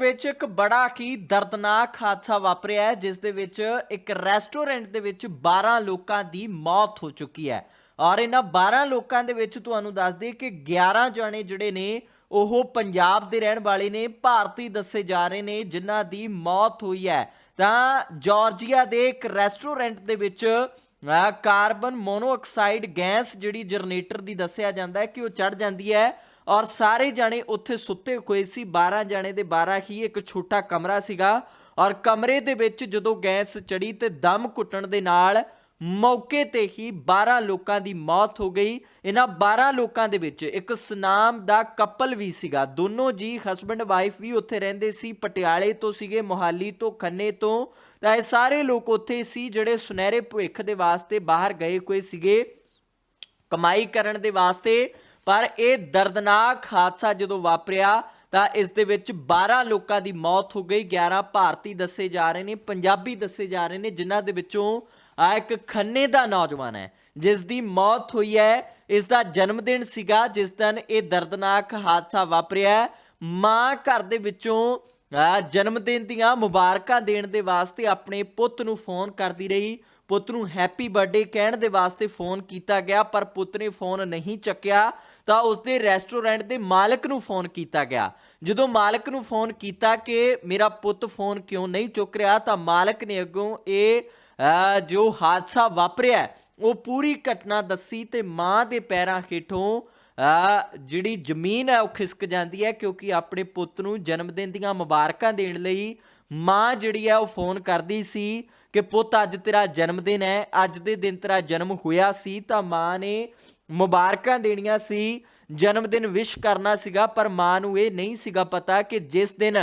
ਵਿੱਚ ਇੱਕ ਬੜਾ ਹੀ ਦਰਦਨਾਕ ਹਾਦਸਾ ਵਾਪਰਿਆ ਹੈ, ਜਿਸ ਦੇ ਵਿੱਚ ਇੱਕ ਰੈਸਟੋਰੈਂਟ ਦੇ ਵਿੱਚ 12 ਲੋਕਾਂ ਦੀ ਮੌਤ ਹੋ ਚੁੱਕੀ ਹੈ। ਔਰ ਇਹਨਾਂ 12 ਲੋਕਾਂ ਦੇ ਵਿੱਚ ਤੁਹਾਨੂੰ ਦੱਸ ਦਈਏ ਕਿ 11 ਜਣੇ ਜਿਹੜੇ ਨੇ, ਉਹ ਪੰਜਾਬ ਦੇ ਰਹਿਣ ਵਾਲੇ ਨੇ, ਭਾਰਤੀ ਦੱਸੇ ਜਾ ਰਹੇ ਨੇ, ਜਿਨ੍ਹਾਂ ਦੀ ਮੌਤ ਹੋਈ ਹੈ। ਤਾਂ ਜਾਰਜੀਆ ਦੇ ਇੱਕ ਰੈਸਟੋਰੈਂਟ ਦੇ ਵਿੱਚ ਕਾਰਬਨ ਮੋਨੋਆਕਸਾਈਡ ਗੈਸ ਜਿਹੜੀ ਜਨਰੇਟਰ ਦੀ ਦੱਸਿਆ ਜਾਂਦਾ ਹੈ ਕਿ ਉਹ ਚੜ ਜਾਂਦੀ ਹੈ ਔਰ ਸਾਰੇ ਜਾਣੇ ਉੱਥੇ ਸੁੱਤੇ ਹੋਏ ਸੀ 12 ਜਾਣੇ ਦੇ 12 ਹੀ ਇੱਕ ਛੋਟਾ ਕਮਰਾ ਸੀਗਾ ਔਰ ਕਮਰੇ ਦੇ ਵਿੱਚ ਜਦੋਂ ਗੈਸ ਚੜੀ ਤੇ ਦਮ ਘੁੱਟਣ ਦੇ ਨਾਲ ਮੌਕੇ ਤੇ ਹੀ 12 ਲੋਕਾਂ ਦੀ ਮੌਤ ਹੋ ਗਈ। ਇਹਨਾਂ 12 ਲੋਕਾਂ ਦੇ ਵਿੱਚ ਇੱਕ ਸਨਾਮ ਦਾ ਕਪਲ ਵੀ ਸੀਗਾ। ਦੋਨੋਂ ਜੀ ਹਸਬੰਡ ਵਾਈਫ ਵੀ ਉੱਥੇ ਰਹਿੰਦੇ ਸੀ। ਪਟਿਆਲੇ ਤੋਂ ਸੀਗੇ, ਮੋਹਾਲੀ ਤੋਂ ਖੰਨੇ ਤੋਂ। ਤਾਂ ਇਹ ਸਾਰੇ ਲੋਕ ਉੱਥੇ ਸੀ ਜਿਹੜੇ ਸੁਨਹਿਰੇ ਭਵਿੱਖ ਦੇ ਵਾਸਤੇ ਬਾਹਰ ਗਏ ਕੋਈ ਸੀਗੇ। ਕਮਾਈ ਕਰਨ ਦੇ ਵਾਸਤੇ। ਪਰ ਇਹ ਦਰਦਨਾਕ ਹਾਦਸਾ ਜਦੋਂ ਵਾਪਰਿਆ, ਤਾਂ ਇਸ ਦੇ ਵਿੱਚ 12 ਲੋਕਾਂ ਦੀ ਮੌਤ ਹੋ ਗਈ। 11 ਭਾਰਤੀ ਦੱਸੇ ਜਾ ਰਹੇ ਨੇ, ਪੰਜਾਬੀ ਦੱਸੇ ਜਾ ਰਹੇ ਨੇ, ਜਿਨ੍ਹਾਂ ਦੇ ਵਿੱਚੋਂ ਆ ਇੱਕ ਖੰਨੇ ਦਾ ਨੌਜਵਾਨ ਹੈ ਜਿਸ ਦੀ ਮੌਤ ਹੋਈ ਹੈ ਇਸ ਦਾ ਜਨਮ ਦਿਨ ਸੀਗਾ, ਜਿਸ ਦਿਨ ਇਹ ਦਰਦਨਾਕ ਹਾਦਸਾ ਵਾਪਰਿਆ ਮਾਂ ਘਰ ਦੇ ਵਿੱਚੋਂ ਜਨਮ ਦਿਨ ਦੀਆਂ ਮੁਬਾਰਕਾਂ ਦੇਣ ਦੇ ਵਾਸਤੇ ਆਪਣੇ ਪੁੱਤ ਨੂੰ ਫੋਨ ਕਰਦੀ ਰਹੀ। ਪੁੱਤ ਨੂੰ ਹੈਪੀ ਬਰਥਡੇ ਕਹਿਣ ਦੇ ਵਾਸਤੇ ਫੋਨ ਕੀਤਾ ਗਿਆ, ਪਰ ਪੁੱਤ ਨੇ ਫੋਨ ਨਹੀਂ ਚੱਕਿਆ, ਤਾਂ ਉਸਦੇ ਰੈਸਟੋਰੈਂਟ ਦੇ ਮਾਲਕ ਨੂੰ ਫੋਨ ਕੀਤਾ ਗਿਆ। ਜਦੋਂ ਮਾਲਕ ਨੂੰ ਫੋਨ ਕੀਤਾ ਕਿ ਮੇਰਾ ਪੁੱਤ ਫੋਨ ਕਿਉਂ ਨਹੀਂ ਚੁੱਕ ਰਿਹਾ, ਤਾਂ ਮਾਲਕ ਨੇ ਅੱਗੋਂ ਇਹ ਜੋ ਹਾਦਸਾ ਵਾਪਰਿਆ ਉਹ ਪੂਰੀ ਘਟਨਾ ਦੱਸੀ ਤੇ ਮਾਂ ਦੇ ਪੈਰਾਂ ਹੇਠੋਂ ਜਿਹੜੀ ਜ਼ਮੀਨ ਹੈ, ਉਹ ਖਿਸਕ ਜਾਂਦੀ ਹੈ, ਕਿਉਂਕਿ ਆਪਣੇ ਪੁੱਤ ਨੂੰ ਜਨਮ ਦਿਨ ਦੀਆਂ ਮੁਬਾਰਕਾਂ ਦੇਣ ਲਈ ਮਾਂ ਜਿਹੜੀ ਹੈ, ਉਹ ਫੋਨ ਕਰਦੀ ਸੀ ਕਿ, ਪੁੱਤ, ਅੱਜ ਤੇਰਾ ਜਨਮ ਦਿਨ ਹੈ, ਅੱਜ ਦੇ ਦਿਨ ਤੇਰਾ ਜਨਮ ਹੋਇਆ ਸੀ, ਤਾਂ ਮਾਂ ਨੇ ਮੁਬਾਰਕਾਂ ਦੇਣੀਆਂ ਸੀ, ਜਨਮ ਦਿਨ ਵਿਸ਼ ਕਰਨਾ ਸੀਗਾ, ਪਰ ਮਾਂ ਨੂੰ ਇਹ ਨਹੀਂ ਸੀਗਾ ਪਤਾ ਕਿ ਜਿਸ ਦਿਨ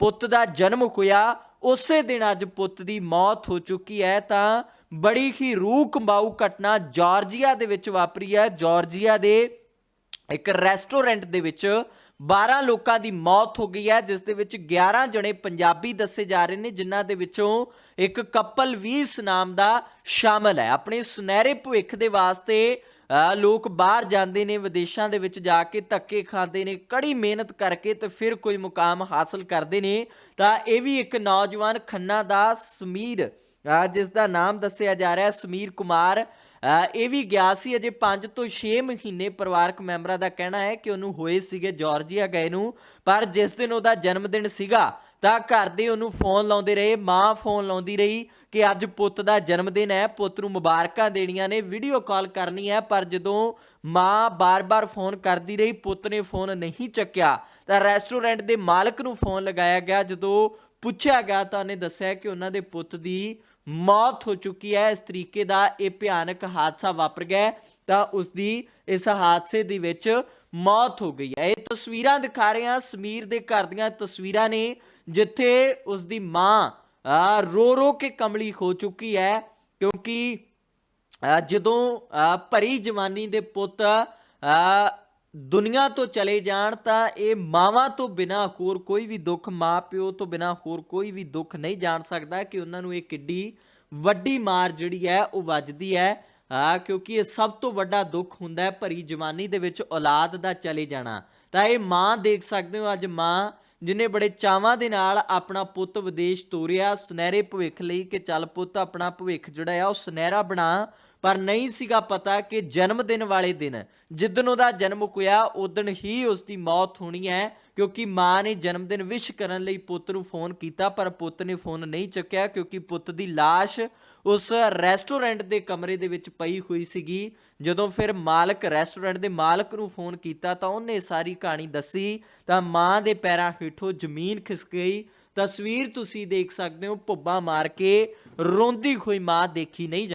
ਪੁੱਤ ਦਾ ਜਨਮ ਹੋਇਆ ਉਸੇ ਦਿਨ ਅੱਜ ਪੁੱਤ ਦੀ ਮੌਤ ਹੋ ਚੁੱਕੀ ਹੈ, ਤਾਂ ਬੜੀ ਹੀ ਰੂਹ ਕੰਬਾਊ ਘਟਨਾ ਜਾਰਜੀਆ ਦੇ ਵਿੱਚ ਵਾਪਰੀ ਹੈ। ਜਾਰਜੀਆ ਦੇ ਇੱਕ ਰੈਸਟੋਰੈਂਟ ਦੇ ਵਿੱਚ 12 ਲੋਕਾਂ ਦੀ ਮੌਤ ਹੋ ਗਈ ਹੈ, ਜਿਸ ਦੇ ਵਿੱਚ 11 ਜਣੇ ਪੰਜਾਬੀ ਦੱਸੇ ਜਾ ਰਹੇ ਨੇ, ਜਿਨ੍ਹਾਂ ਦੇ ਵਿੱਚੋਂ ਇੱਕ ਕਪਲ ਵੀ ਇਸ ਨਾਮ ਦਾ ਸ਼ਾਮਲ ਹੈ। ਆਪਣੇ ਸੁਨਹਿਰੇ ਭਵਿੱਖ ਦੇ ਵਾਸਤੇ ਲੋਕ ਬਾਹਰ ਜਾਂਦੇ ਨੇ, ਵਿਦੇਸ਼ਾਂ ਦੇ ਵਿੱਚ ਜਾ ਕੇ ਧੱਕੇ ਖਾਂਦੇ ਨੇ, ਕੜੀ ਮਿਹਨਤ ਕਰਕੇ ਤੇ ਫਿਰ ਕੋਈ ਮੁਕਾਮ ਹਾਸਲ ਕਰਦੇ ਨੇ, ਤਾਂ ਇਹ ਵੀ ਇੱਕ ਨੌਜਵਾਨ ਖੰਨਾ ਦਾ ਸਮੀਰ ਅਹ ਜਿਸ ਦਾ ਨਾਮ ਦੱਸਿਆ ਜਾ ਰਿਹਾ ਹੈ, ਸਮੀਰ ਕੁਮਾਰ। ਇਹ ਵੀ ਗਿਆ ਸੀ ਅਜੇ 5 ਤੋਂ 6 ਮਹੀਨੇ ਪਰਿਵਾਰਕ ਮੈਂਬਰਾਂ ਦਾ ਕਹਿਣਾ ਹੈ ਕਿ ਉਹਨੂੰ ਹੋਏ ਸੀਗੇ ਜਾਰਜੀਆ ਗਏ ਨੂੰ, ਪਰ ਜਿਸ ਦਿਨ ਉਹਦਾ ਜਨਮ ਦਿਨ ਸੀਗਾ, ਤਾਂ ਘਰ ਦੇ ਉਹਨੂੰ ਫੋਨ ਲਾਉਂਦੇ ਰਹੇ, ਮਾਂ ਫੋਨ ਲਾਉਂਦੀ ਰਹੀ ਕਿ ਅੱਜ ਪੁੱਤ ਦਾ ਜਨਮ ਦਿਨ ਹੈ, ਪੁੱਤ ਨੂੰ ਮੁਬਾਰਕਾਂ ਦੇਣੀਆਂ ਨੇ ਵੀਡੀਓ ਕਾਲ ਕਰਨੀ ਹੈ, ਪਰ ਜਦੋਂ ਮਾਂ ਬਾਰ-ਬਾਰ ਫੋਨ ਕਰਦੀ ਰਹੀ, ਪੁੱਤ ਨੇ ਫੋਨ ਨਹੀਂ ਚੱਕਿਆ, ਤਾਂ ਰੈਸਟੋਰੈਂਟ ਦੇ ਮਾਲਕ ਨੂੰ ਫੋਨ ਲਗਾਇਆ ਗਿਆ, ਜਦੋਂ ਪੁੱਛਿਆ ਗਿਆ ਤਾਂ ਉਹਨੇ ਦੱਸਿਆ ਕਿ ਉਹਨਾਂ ਦੇ ਪੁੱਤ ਦੀ ਮੌਤ ਹੋ ਚੁੱਕੀ ਹੈ। ਇਸ ਤਰੀਕੇ ਦਾ ਇਹ ਭਿਆਨਕ ਹਾਦਸਾ ਵਾਪਰ ਗਿਆ ਤਾਂ ਉਸ ਦੀ ਇਸ ਹਾਦਸੇ ਦੇ ਵਿੱਚ ਮੌਤ ਹੋ ਗਈ ਹੈ। ਇਹ ਤਸਵੀਰਾਂ ਦਿਖਾ ਰਹੇ ਹਾਂ। ਸਮੀਰ ਦੇ ਘਰ ਦੀਆਂ ਤਸਵੀਰਾਂ ਨੇ, ਜਿੱਥੇ ਉਸ ਦੀ ਮਾਂ ਰੋ ਰੋ ਕੇ ਕਮਲੀ ਹੋ ਚੁੱਕੀ ਹੈ ਕਿਉਂਕਿ ਜਦੋਂ ਭਰੀ ਜਵਾਨੀ ਦੇ ਪੁੱਤ ਦੁਨੀਆ ਤੋਂ ਚਲੇ ਜਾਣ ਤਾਂ ਇਹ ਮਾਵਾਂ ਤੋਂ ਬਿਨਾ ਹੋਰ ਕੋਈ ਵੀ ਦੁੱਖ ਮਾਂ ਪਿਓ ਤੋਂ ਬਿਨਾ ਹੋਰ ਕੋਈ ਵੀ ਦੁੱਖ ਨਹੀਂ ਜਾਣ ਸਕਦਾ ਕਿ ਉਹਨਾਂ ਨੂੰ ਇਹ ਕਿੱਡੀ ਵੱਡੀ ਮਾਰ ਜਿਹੜੀ ਹੈ ਉਹ ਵੱਜਦੀ ਹੈ। ਆ ਕਿਉਂਕਿ ਇਹ ਸਭ ਤੋਂ ਵੱਡਾ ਦੁੱਖ ਹੁੰਦਾ ਹੈ ਭਰੀ ਜਵਾਨੀ ਦੇ ਵਿੱਚ ਔਲਾਦ ਦਾ ਚਲੇ ਜਾਣਾ। ਤਾਂ ਇਹ ਮਾਂ ਦੇਖ ਸਕਦੇ ਹੋ ਅੱਜ ਮਾਂ, ਜਿਨੇ ਬੜੇ ਚਾਵਾਂ ਦੇ ਨਾਲ ਆਪਣਾ ਪੁੱਤ ਵਿਦੇਸ਼ ਤੋਰਿਆ, ਸੁਨਹਿਰੇ ਭਵਿੱਖ ਲਈ ਕਿ ਚੱਲ ਪੁੱਤ, ਆਪਣਾ ਭਵਿੱਖ ਜਿਹੜਾ ਆ ਉਹ ਸੁਨਹਿਰਾ ਬਣਾ। ਪਰ ਨਹੀਂ ਸੀਗਾ ਪਤਾ ਕਿ ਜਨਮ ਦਿਨ ਵਾਲੇ ਦਿਨ ਜਿੱਦਨ ਉਹਦਾ ਜਨਮ ਹੋਇਆ ਉਦਣ ਹੀ ਉਸ ਦੀ ਮੌਤ ਹੋਣੀ ਹੈ, ਕਿਉਂਕਿ ਮਾਂ ਨੇ ਜਨਮ ਦਿਨ ਵਿਸ਼ ਕਰਨ ਲਈ ਪੁੱਤ ਨੂੰ ਫੋਨ ਕੀਤਾ, ਪਰ ਪੁੱਤ ਨੇ ਫੋਨ ਨਹੀਂ ਚੱਕਿਆ, ਕਿਉਂਕਿ ਪੁੱਤ ਦੀ লাশ ਉਸ ਰੈਸਟੋਰੈਂਟ ਦੇ ਕਮਰੇ ਦੇ ਵਿੱਚ ਪਈ ਹੋਈ ਸੀਗੀ। ਜਦੋਂ ਫਿਰ ਮਾਲਕ ਰੈਸਟੋਰੈਂਟ ਦੇ ਮਾਲਕ ਨੂੰ ਫੋਨ ਕੀਤਾ, ਤਾਂ ਉਹਨੇ ਸਾਰੀ ਕਹਾਣੀ ਦੱਸੀ, ਤਾਂ ਮਾਂ ਦੇ ਪੈਰਾਂ ਹੇਠੋਂ ਜ਼ਮੀਨ ਖਿਸਕ ਗਈ। ਤਸਵੀਰ ਤੁਸੀਂ ਦੇਖ ਸਕਦੇ ਹੋ, ਭੁੱਬਾ ਮਾਰ ਕੇ ਰੋਂਦੀ ਹੋਈ ਮਾਂ ਦੇਖੀ ਨਹੀਂ ਜਾ-